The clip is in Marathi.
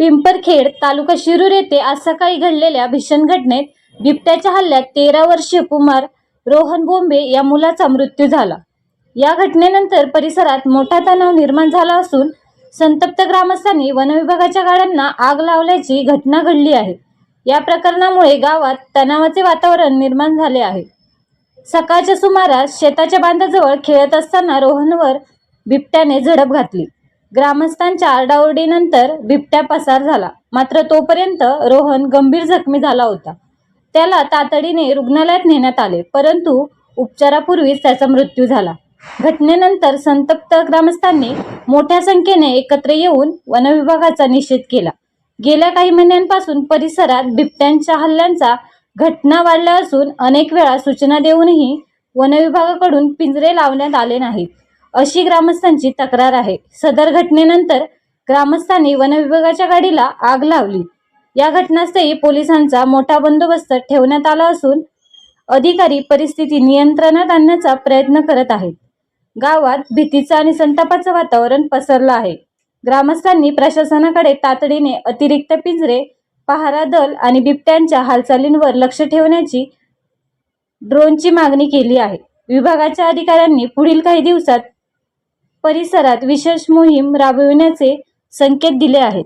पिंपरखेड तालुका शिरूर येथे आज सकाळी घडलेल्या भीषण घटनेत बिबट्याच्या हल्ल्यात तेरा वर्षीय कुमार रोहन बोंबे या मुलाचा मृत्यू झाला. या घटनेनंतर परिसरात मोठा तणाव निर्माण झाला असून संतप्त ग्रामस्थांनी वनविभागाच्या गाड्यांना आग लावल्याची घटना घडली आहे. या प्रकरणामुळे गावात तणावाचे वातावरण निर्माण झाले आहे. सकाळच्या सुमारास शेताच्या बांधाजवळ खेळत असताना रोहनवर बिबट्याने झडप घातली. ग्रामस्थांच्या आरडाओरडीनंतर बिबट्या पसार झाला. मात्र तोपर्यंत रोहन गंभीर जखमी झाला होता. त्याला तातडीने रुग्णालयात नेण्यात आले परंतु उपचारापूर्वीच त्याचा मृत्यू झाला. घटनेनंतर संतप्त ग्रामस्थांनी मोठ्या संख्येने एकत्र येऊन वनविभागाचा निषेध केला. गेल्या काही महिन्यांपासून परिसरात बिबट्यांच्या हल्ल्यांचा घटना वाढल्या असून अनेक वेळा सूचना देऊनही वनविभागाकडून पिंजरे लावण्यात आले नाहीत. अशी ग्रामस्थांची तक्रार आहे. सदर घटनेनंतर ग्रामस्थांनी वनविभागाच्या गाडीला आग लावली. या घटनास्थळी पोलिसांचा मोठा बंदोबस्त ठेवण्यात आला असून अधिकारी परिस्थिती नियंत्रणात आणण्याचा प्रयत्न करत आहेत. गावात भीतीचं आणि संतापाचं वातावरण पसरलं आहे. ग्रामस्थांनी प्रशासनाकडे तातडीने अतिरिक्त पिंजरे पहारा दल आणि बिबट्यांच्या हालचालींवर लक्ष ठेवण्याची ड्रोनची मागणी केली आहे. विभागाच्या अधिकाऱ्यांनी पुढील काही दिवसात परिसरात विशेष मोहीम राबविण्याचे संकेत दिले आहेत.